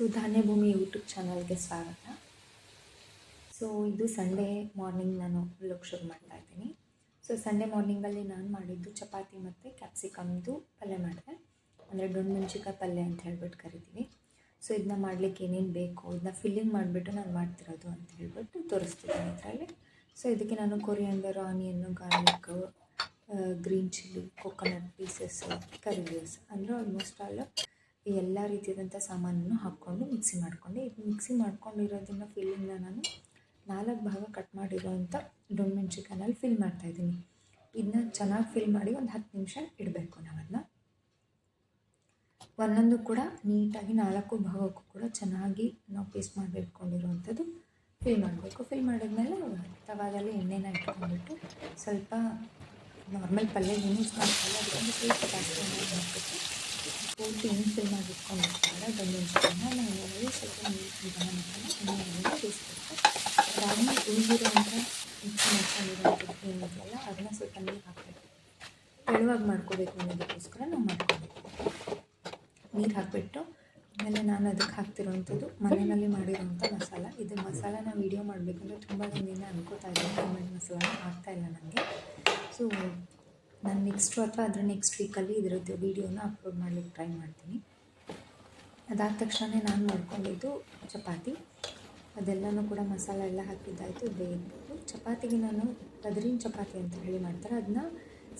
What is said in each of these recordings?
So ಧಾನ್ಯಭೂಮಿ YouTube ಚಾನಲ್ಗೆ ಸ್ವಾಗತ. So ಇದು ಸಂಡೇ ಮಾರ್ನಿಂಗ್ ನಾನು ವ್ಲಾಗ್ ಶುರು ಮಾಡ್ತಾ ಇದ್ದೀನಿ. ಸೊ ಸಂಡೇ ಮಾರ್ನಿಂಗಲ್ಲಿ ನಾನು ಮಾಡಿದ್ದು ಚಪಾತಿ ಮತ್ತು ಕ್ಯಾಪ್ಸಿಕಮ್ದು ಪಲ್ಯ ಮಾಡಿದೆ. ಅಂದರೆ ಡೊಣ್ ಮೆಣಸಿಕಾಯಿ ಪಲ್ಯ ಅಂತ ಹೇಳ್ಬಿಟ್ಟು ಕರಿತೀವಿ ಸೊ ಇದನ್ನ ಮಾಡಲಿಕ್ಕೆ ಏನೇನು ಬೇಕು, ಇದನ್ನ ಫಿಲ್ಲಿಂಗ್ ಮಾಡಿಬಿಟ್ಟು ನಾನು ಮಾಡ್ತಿರೋದು ಅಂತ ಹೇಳ್ಬಿಟ್ಟು ತೋರಿಸ್ತಿದ್ದೀನಿ ಇದರಲ್ಲಿ. ಸೊ ಇದಕ್ಕೆ ನಾನು coriander onion garlic green chilli coconut pieces leaves ಅಂದರೆ ಆಲ್ಮೋಸ್ಟ್ ಆಲ್ ಎಲ್ಲ ರೀತಿಯಾದಂಥ ಸಾಮಾನನ್ನು ಹಾಕ್ಕೊಂಡು ಮಿಕ್ಸಿ ಮಾಡಿಕೊಂಡೆ. ಇದು ಮಿಕ್ಸಿ ಮಾಡ್ಕೊಂಡಿರೋದನ್ನು ಫಿಲ್ಲಿಂಗ್ನ ನಾನು ನಾಲ್ಕು ಭಾಗ ಕಟ್ ಮಾಡಿರೋವಂಥ ಡೊಣ್ ಮೆಣಸಿಕಾಯಲ್ಲಿ ಫಿಲ್ ಮಾಡ್ತಾಯಿದ್ದೀನಿ ಇದನ್ನ ಚೆನ್ನಾಗಿ ಫಿಲ್ ಮಾಡಿ ಒಂದು ಹತ್ತು ನಿಮಿಷ ಇಡಬೇಕು ನಾವು ಅದನ್ನ ಒಂದೊಂದು ಕೂಡ ನೀಟಾಗಿ ನಾಲ್ಕು ಭಾಗಕ್ಕೂ ಕೂಡ ಚೆನ್ನಾಗಿ ನಾವು ಪೇಸ್ಟ್ ಮಾಡಿ ಇಟ್ಕೊಂಡಿರುವಂಥದ್ದು ಫಿಲ್ ಮಾಡಬೇಕು. ಫಿಲ್ ಮಾಡಿದ್ಮೇಲೆ ತವಾದಲ್ಲಿ ಎಣ್ಣೆನ ಇಟ್ಕೊಂಡ್ಬಿಟ್ಟು ಸ್ವಲ್ಪ ನಾರ್ಮಲ್ ಪಲ್ಯ ಯೂಸ್ ಮಾಡ್ತಾರೆ ಅದಕ್ಕೊಂದು ಸ್ವಲ್ಪ ಜಾಸ್ತಿ ಹಾಕ್ಬಿಟ್ಟು ಪೂರ್ತಿ ಮಾಡಿ ಇಟ್ಕೊಂಡಿರ್ತಾರೆ ಗಂಡಿನ ನಾವು ಸ್ವಲ್ಪ ನೀರು ಬೇಯಿಸ್ಬೇಕು. ರಾಗಿ ಉಳಿದಿರೋಂಥ ಹೆಚ್ಚು ಮಾಡ್ಕೊಂಡಿರೋಂಥದ್ದು ಏನಿದೆಯಲ್ಲ, ಅದನ್ನ ಸ್ವಲ್ಪ ನೀರು ಹಾಕಬೇಕು. ತೆಳುವಾಗಿ ಮಾಡ್ಕೋಬೇಕು ಅನ್ನೋದಕ್ಕೋಸ್ಕರ ನಾವು ಮಾಡ್ಕೋಬೇಕು. ನೀರು ಹಾಕಿಬಿಟ್ಟು ಆಮೇಲೆ ನಾನು ಅದಕ್ಕೆ ಹಾಕ್ತಿರೋವಂಥದ್ದು ಮನೆಯಲ್ಲಿ ಮಾಡಿರೋವಂಥ ಮಸಾಲ. ಇದು ಮಸಾಲಾನ ವೀಡಿಯೋ ಮಾಡಬೇಕಂದ್ರೆ ತುಂಬ ದಿನ ಅನ್ಕೋತಾ ಇದ್ದೀನಿ ಗೋಲ್ಮೆಂಟ್ ಮಸಾಲ ಆಗ್ತಾಯಿಲ್ಲ ನನಗೆ ಸೊ ನಾನು ನೆಕ್ಸ್ಟು ಅಥವಾ ಅದರ ನೆಕ್ಸ್ಟ್ ವೀಕಲ್ಲಿ ಇದರದ್ದು ವೀಡಿಯೋನ ಅಪ್ಲೋಡ್ ಮಾಡಲಿಕ್ಕೆ ಟ್ರೈ ಮಾಡ್ತೀನಿ. ಅದಾದ ತಕ್ಷಣ ನಾನು ಮಾಡ್ಕೊಂಡಿದ್ದು ಚಪಾತಿ. ಅದೆಲ್ಲನೂ ಕೂಡ ಮಸಾಲೆ ಎಲ್ಲ ಹಾಕಿದ್ದಾಯಿತು ಬೇಯಿಸ್ಬೋದು ಚಪಾತಿಗೆ ನಾನು ಪದರಿನ ಚಪಾತಿ ಅಂತ ಹೇಳಿ ಮಾಡ್ತಾರೆ. ಅದನ್ನ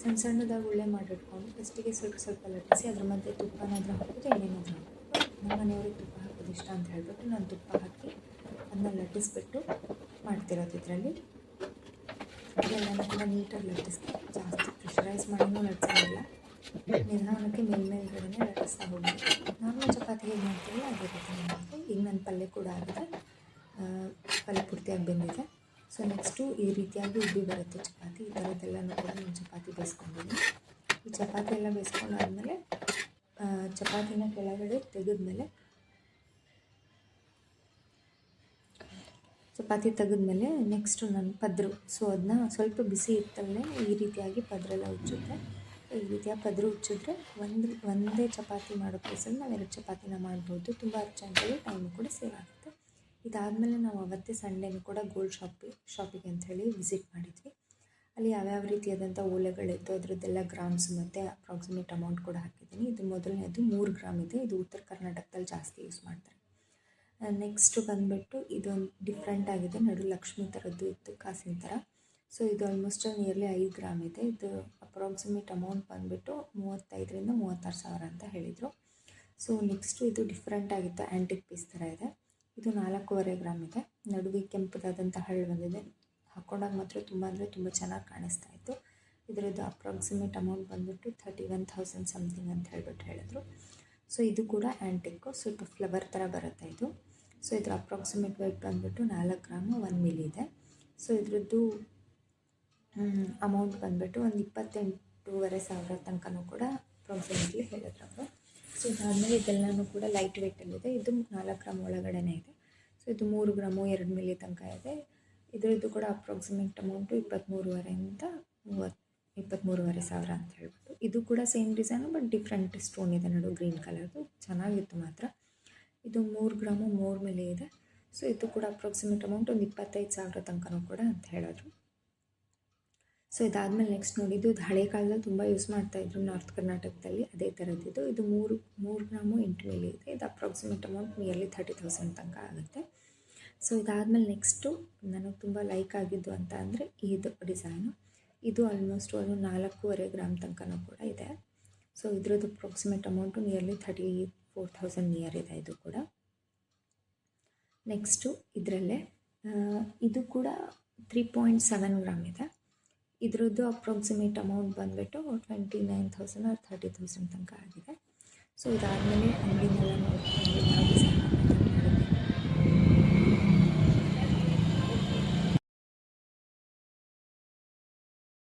ಸಣ್ಣ ಸಣ್ಣದಾಗಿ ಉಳ್ಳೆ ಮಾಡಿಟ್ಕೊಂಡು ಫಸ್ಟಿಗೆ ಸ್ವಲ್ಪ ಸ್ವಲ್ಪ ಲಟ್ಟಿಸಿ ಅದ್ರ ಮಧ್ಯೆ ತುಪ್ಪನಾದರೂ ಹಾಕೋದು ಏನೇನಾದರೂ ಹಾಕಬೇಕು ನಮ್ಮ ಮನೆಯವ್ರಿಗೆ ತುಪ್ಪ ಹಾಕೋದು ಇಷ್ಟ ಅಂತ ಹೇಳಿಬಿಟ್ಟು ನಾನು ತುಪ್ಪ ಹಾಕಿ ಅದನ್ನ ಲಟ್ಟಿಸ್ಬಿಟ್ಟು ಮಾಡ್ತಿರೋದು ಇದರಲ್ಲಿ. ನಾನು ಕೂಡ ನೀಟಾಗಿ ಲಟ್ಟಿಸ್ತೀನಿ, ಜಾಸ್ತಿ. ಪ್ರೆಷರೈಸ್ ಮಾಡಿನೂ ಬಟ್ ನಿಧಾನಕ್ಕೆ ಮೇಲ್ಮೇಲ್ಗಡೆ ಲಟ್ಟಿಸ್ತಾ ಹೋಗಿ ನಾರ್ಮಲ್ ಚಪಾತಿ ಹೇಗೆ ಮಾಡ್ತೀವಿ, ಅದೇ ರೀತಿ ಮಾಡಬೇಕು ಈಗ ನನ್ನ ಪಲ್ಯ ಕೂಡ ಆಗಿದೆ. ಪಲ್ಯ ಪೂರ್ತಿಯಾಗಿ ಬೆಂದಿದೆ. ಸೊ ನೆಕ್ಸ್ಟು ಈ ರೀತಿಯಾಗಿ ಉಬ್ಬಿ ಬರುತ್ತೆ ಚಪಾತಿ. ಈ ಥರದ್ದೆಲ್ಲನೂ ಕೂಡ ನಾನು ಚಪಾತಿ ಬೇಯಿಸ್ಕೊಂಡಿದ್ದೀನಿ. ಈ ಚಪಾತಿ ಎಲ್ಲ ಬೇಯಿಸ್ಕೊಂಡಾದ್ಮೇಲೆ ಚಪಾತಿನ ಕೆಳಗಡೆ ತೆಗೆದ್ಮೇಲೆ ಚಪಾತಿ ತೆಗೆದ್ಮೇಲೆ ನೆಕ್ಸ್ಟು ನಾನು ಪದ್ರು. ಸೊ ಅದನ್ನ ಸ್ವಲ್ಪ ಬಿಸಿ ಇತ್ತಲ್ಲೇ ಈ ರೀತಿಯಾಗಿ ಪದ್ರೆಲ್ಲ ಉಜ್ಜುತ್ತೆ ಈ ರೀತಿಯಾಗಿ ಪದ್ರು ಉಚ್ಚಿದ್ರೆ ಒಂದು, ಒಂದೇ ಚಪಾತಿ ಮಾಡೋ ಪ್ಲೇಸಲ್ಲಿ ನಾವು ಎರಡು ಚಪಾತಿನ ಮಾಡ್ಬೋದು. ತುಂಬ ಅರ್ಜೆಂಟಲ್ಲಿ ಟೈಮು ಕೂಡ ಸೇವ್ ಆಗುತ್ತೆ. ಇದಾದಮೇಲೆ ನಾವು ಅವತ್ತೇ ಸಂಡೇನೂ ಕೂಡ ಗೋಲ್ಡ್ ಶಾಪಿ ಶಾಪಿಗೆ ಅಂಥೇಳಿ ವಿಸಿಟ್ ಮಾಡಿದ್ವಿ. ಅಲ್ಲಿ ಯಾವ್ಯಾವ ರೀತಿಯಾದಂಥ ಓಲೆಗಳಿತ್ತು, ಅದರದ್ದೆಲ್ಲ ಗ್ರಾಮ್ಸ್ ಮತ್ತು ಅಪ್ರಾಕ್ಸಿಮೇಟ್ ಅಮೌಂಟ್ ಕೂಡ ಹಾಕಿದ್ದೀನಿ. ಇದು ಮೊದಲನೇದು ಮೂರು ಗ್ರಾಮ್ ಇದೆ. ಇದು ಉತ್ತರ ಕರ್ನಾಟಕದಲ್ಲಿ ಜಾಸ್ತಿ ಯೂಸ್ ಮಾಡ್ತಾರೆ. ನೆಕ್ಸ್ಟು ಬಂದುಬಿಟ್ಟು ಇದೊಂದು ಡಿಫ್ರೆಂಟ್ ಆಗಿದೆ. ನಡು ಲಕ್ಷ್ಮಿ ಥರದ್ದು ಇತ್ತು, ಕಾಸಿನ ಥರ. ಸೊ ಇದು ಆಲ್ಮೋಸ್ಟ್ ನಿಯರ್ಲಿ ಐದು ಗ್ರಾಮ್ ಇದೆ. ಇದು ಅಪ್ರಾಕ್ಸಿಮೇಟ್ ಅಮೌಂಟ್ ಬಂದುಬಿಟ್ಟು ಮೂವತ್ತೈದರಿಂದ ಮೂವತ್ತಾರು ಸಾವಿರ ಅಂತ ಹೇಳಿದರು. ಸೊ ನೆಕ್ಸ್ಟು ಇದು ಡಿಫ್ರೆಂಟ್ ಆಗಿತ್ತು ಆ್ಯಂಟಿಕ್ ಪೀಸ್ ಥರ ಇದೆ. ಇದು ನಾಲ್ಕೂವರೆ ಗ್ರಾಮ್ ಇದೆ. ನಡುವೆ ಕೆಂಪದಾದಂಥ ಹಳ್ಳು ಬಂದಿದೆ. ಹಾಕ್ಕೊಂಡಾಗ ಮಾತ್ರ ತುಂಬ ಅಂದರೆ ತುಂಬ ಚೆನ್ನಾಗಿ ಕಾಣಿಸ್ತಾ ಇತ್ತು. ಇದರದ್ದು ಅಪ್ರಾಕ್ಸಿಮೇಟ್ ಅಮೌಂಟ್ ಬಂದುಬಿಟ್ಟು ಥರ್ಟಿ ಒನ್ ಥೌಸಂಡ್ ಸಮಥಿಂಗ್ ಅಂತ ಹೇಳ್ಬಿಟ್ಟು ಹೇಳಿದ್ರು. ಸೊ ಇದು ಕೂಡ ಆ್ಯಂಟಿಕ್ಕು ಸ್ವಲ್ಪ ಫ್ಲವರ್ ಥರ ಬರುತ್ತೆ ಇದು. ಸೊ ಇದ್ರ ಅಪ್ರಾಕ್ಸಿಮೇಟ್ ವೆಯ್ಟ್ ಬಂದುಬಿಟ್ಟು ನಾಲ್ಕು ಗ್ರಾಮು ಒನ್ ಮಿಲಿ ಇದೆ. ಸೊ ಇದ್ರದ್ದು ಅಮೌಂಟ್ ಬಂದುಬಿಟ್ಟು ಒಂದು ಇಪ್ಪತ್ತೆಂಟೂವರೆ ಸಾವಿರ ತನಕನೂ ಕೂಡ ಅಪ್ರಾಕ್ಸಿಮೇಟ್ಲಿ ಹೇಳಿದ್ರು ಅವರು. ಸೊ ಇದಾದಮೇಲೆ ಇದೆಲ್ಲನೂ ಕೂಡ ಲೈಟ್ ವೆಯ್ಟಲ್ಲಿದೆ ಇದು. ನಾಲ್ಕು ಗ್ರಾಮ್ ಒಳಗಡೆನೇ ಇದೆ. ಸೊ ಇದು ಮೂರು ಗ್ರಾಮು ಎರಡು ಮಿಲಿ ತನಕ ಇದೆ. ಇದರದ್ದು ಕೂಡ ಅಪ್ರಾಕ್ಸಿಮೇಟ್ ಅಮೌಂಟು ಇಪ್ಪತ್ತ್ಮೂರುವರೆಯಿಂದ ಮೂವತ್ತು ಇಪ್ಪತ್ತ್ಮೂರುವರೆ ಸಾವಿರ ಅಂತ ಹೇಳ್ಬಿಟ್ಟು. ಇದು ಕೂಡ same design but different stone ಇದೆ. ನಡು ಗ್ರೀನ್ ಕಲರ್ದು ಚೆನ್ನಾಗಿತ್ತು ಮಾತ್ರ. ಇದು ಮೂರು ಗ್ರಾಮು, ಮೂರು ಮೇಲೆ ಇದೆ. ಸೊ ಇದು ಕೂಡ ಅಪ್ರಾಕ್ಸಿಮೇಟ್ ಅಮೌಂಟ್ ಒಂದು ಇಪ್ಪತ್ತೈದು ಸಾವಿರ ತನಕನೂ ಕೂಡ ಅಂತ ಹೇಳಿದ್ರು ಸೊ ಇದಾದಮೇಲೆ ನೆಕ್ಸ್ಟ್ ನೋಡಿದ್ದು ಇದು ಹಳೆ ಕಾಲದಲ್ಲಿ ತುಂಬ ಯೂಸ್ ಮಾಡ್ತಾಯಿದ್ರು ನಾರ್ತ್ ಕರ್ನಾಟಕದಲ್ಲಿ ಅದೇ ಥರದ್ದಿದ್ದು ಇದು. ಮೂರು ಮೂರು ಗ್ರಾಮು, ಎಂಟು ಮೇಲೆ ಇದೆ. ಇದು approximate amount nearly thirty thousand ತನಕ ಆಗುತ್ತೆ. ಸೊ ಇದಾದಮೇಲೆ ನೆಕ್ಸ್ಟು ನನಗೆ ತುಂಬ ಲೈಕ್ ಆಗಿದ್ದು ಅಂತ ಅಂದರೆ ಇದು ಡಿಸೈನು ಇದು ಆಲ್ಮೋಸ್ಟ್ ಒಂದು ನಾಲ್ಕೂವರೆ ಗ್ರಾಮ್ ತನಕನೂ ಕೂಡ ಇದೆ. ಸೊ ಇದ್ರದ್ದು approximate amount nearly thirty four thousand near ಇದೆ ಇದು ಕೂಡ. ನೆಕ್ಸ್ಟು ಇದರಲ್ಲೇ ಇದು ಕೂಡ ತ್ರೀ ಪಾಯಿಂಟ್ ಸೆವೆನ್ ಗ್ರಾಮ್ ಇದೆ. ಇದರದ್ದು ಅಪ್ರಾಕ್ಸಿಮೇಟ್ ಅಮೌಂಟ್ ಬಂದುಬಿಟ್ಟು twenty nine thousand or thirty thousand ತನಕ ಆಗಿದೆ. ಸೊ ಇದಾದಮೇಲೆ ಅಂಗಡಿನೆಲ್ಲ ನೋಡ್ಕೊಂಡು